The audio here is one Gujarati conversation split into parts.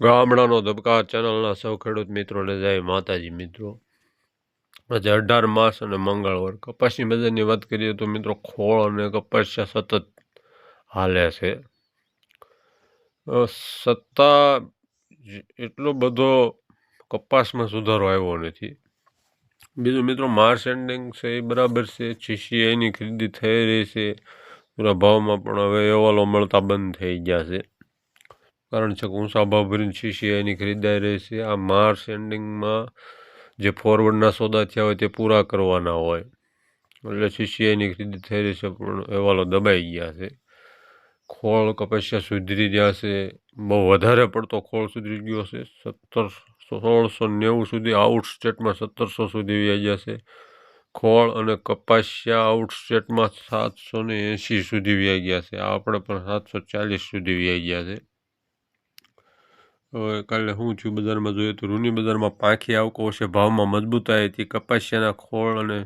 ગામડાનો ધબકાર ચેનલના સૌ ખેડૂત મિત્રોને જય માતાજી મિત્રો. આજે અઢાર માસ અને મંગળવાર. કપાસની બજારની વાત કરીએ તો મિત્રો ખોળ અને કપાસિયા સતત હાલે છે. સત્તા એટલો બધો કપાસમાં સુધારો આવ્યો નથી. બીજું મિત્રો માર્ચ એન્ડિંગ છે એ બરાબર છે. જીસીઆઈની ખરીદી થઈ રહી છે. પૂરા ભાવમાં પણ હવે અહેવાલો મળતા બંધ થઈ ગયા છે. કારણ છે કે ઊંચા ભાવ ભરીને સીસીઆઈની ખરીદાઈ રહી છે. આ માર્ચ એન્ડિંગમાં જે ફોરવર્ડના સોદા થયા હોય તે પૂરા કરવાના હોય. એટલે સીસીઆઈની ખરીદી થઈ રહી છે, પણ અહેવાલો દબાઈ ગયા છે. ખોળ કપાસિયા સુધરી ગયા છે. બહુ વધારે પડતો ખોળ સુધરી ગયો છે. સત્તર સોળસો નેવું સુધી આઉટ સ્ટેટમાં સત્તરસો સુધી આવી ગયા છે. ખોળ અને કપાસિયા આઉટ સ્ટેટમાં સાતસો ને એંશી સુધી વ્યાઈ ગયા છે. આપણે પણ સાતસો ચાલીસ સુધી વ્યાઈ ગયા છે. હવે કાલે શું થયું બજારમાં જોઈએ તો રૂની બજારમાં પાંખી આવકો છે, ભાવમાં મજબૂતાઈ હતી કપાસિયાના ખોળ અને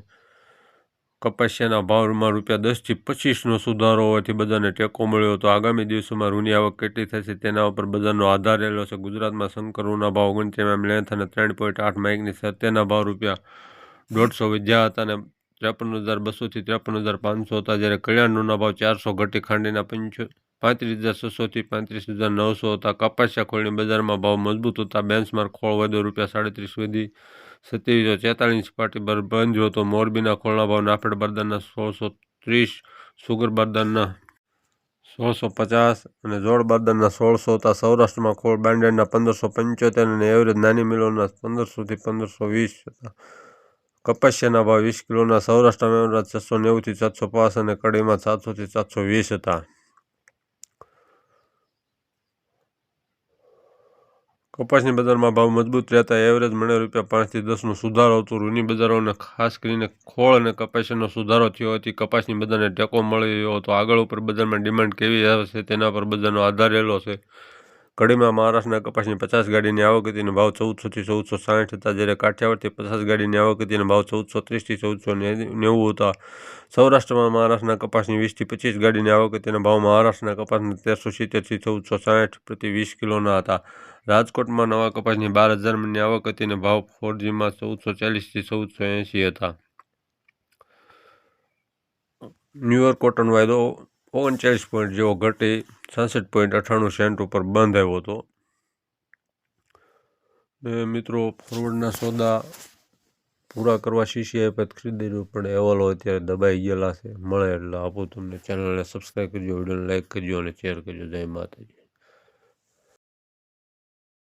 કપાસિયાના ભાવમાં રૂપિયા દસથી પચીસનો સુધારો હોવાથી બજારને ટેકો મળ્યો હતો. આગામી દિવસોમાં રૂની આવક કેટલી થશે તેના ઉપર બજારનો આધાર રહેલો છે. ગુજરાતમાં શંકર રૂના ભાવ ઓગણત્રીસ એમ લેન્થ અને ત્રણ પોઈન્ટ આઠ માઇકની સત્યના ભાવ રૂપિયા દોઢસો વધ્યા હતા અને ત્રેપન હજાર બસોથી ત્રેપન હજાર પાંચસો હતા. જ્યારે કલ્યાણના ભાવ ચારસો ઘટી ખાંડીના પંચો પાંત્રીસ હજાર છસોથી પાંત્રીસ હજાર નવસો હતા. કપાસિયા ખોળની બજારમાં ભાવ મજબૂત હતા. બેન્ચમાર્ક ખોળ વધુ રૂપિયા સાડત્રીસ સુધી સત્યાવીસો છેતાલીસ પાટી પર બંધ હતો મોરબીના ખોળના ભાવ નાફેડ બરદારના સોળસો ત્રીસ, સુગર બારદાનના સોળસો પચાસ અને જોડ બારદાનના સોળસો હતા. સૌરાષ્ટ્રમાં ખોળ બ્રાન્ડેડના પંદરસો પંચોતેર અને એવરેજ નાની મિલોના પંદરસોથી પંદરસો વીસ હતા. કપાસિયાના ભાવ વીસ કિલોના સૌરાષ્ટ્રમાં એવરેજ છસો નેવુંથી સાતસો પાંચ અને કડીમાં સાતસોથી સાતસો વીસ હતા. કપાસની બજારમાં ભાવ મજબૂત રહેતા એવરેજ મણે રૂપિયા પાંચથી દસનો સુધારો હતો. રૂની બજારોને ખાસ કરીને ખોળ અને કપાસીનો સુધારો થયો હતી કપાસની બજારને ટેકો મળ્યો હતો. આગળ ઉપર બજારમાં ડિમાન્ડ કેવી આવશે તેના પર બજારનો આધાર રહેલો છે. કડીમાં મહારાષ્ટ્રના કપાસની પચાસ ગાડીની આવક હતી ભાવ ચૌદસોથી ચૌદસો સાઠ હતા, જ્યારે કાઠિયાવાડથી પચાસ ગાડીની આવક હતી ભાવ ચૌદસો ત્રીસથી ચૌદસો નેવું હતા. સૌરાષ્ટ્રમાં મહારાષ્ટ્રના કપાસની વીસથી પચીસ ગાડીની આવક અને ભાવ મહારાષ્ટ્રના કપાસના તેરસો સિત્તેરથી ચૌદસો સાઠ પ્રતિ વીસ કિલોના હતા. રાજકોટમાં નવા કપાસની બાર હજાર મણની આવક હતી અને ભાવ ફોરજીમાં ચૌદસો ચાલીસથી ચૌદસો એંશી હતા ન્યુયોર્ક કોટન વાયદો ઓગણચાલીસ પોઈન્ટ જેવો ઘટી છાસઠ પોઈન્ટ અઠ્ઠાણું સેન્ટ ઉપર બંધ હતો. ને મિત્રો ફોરવર્ડના સોદા પૂરા કરવા શીશીઆઈ પર ખરીદી રહ્યું પણ અહેવાલો અત્યારે દબાઈ ગયેલા છે. મળે એટલે આપું તમને. ચેનલને સબસ્ક્રાઈબ કરજો, વિડીયોને લાઇક કરજો અને શેર કરજો. જય માતાજી.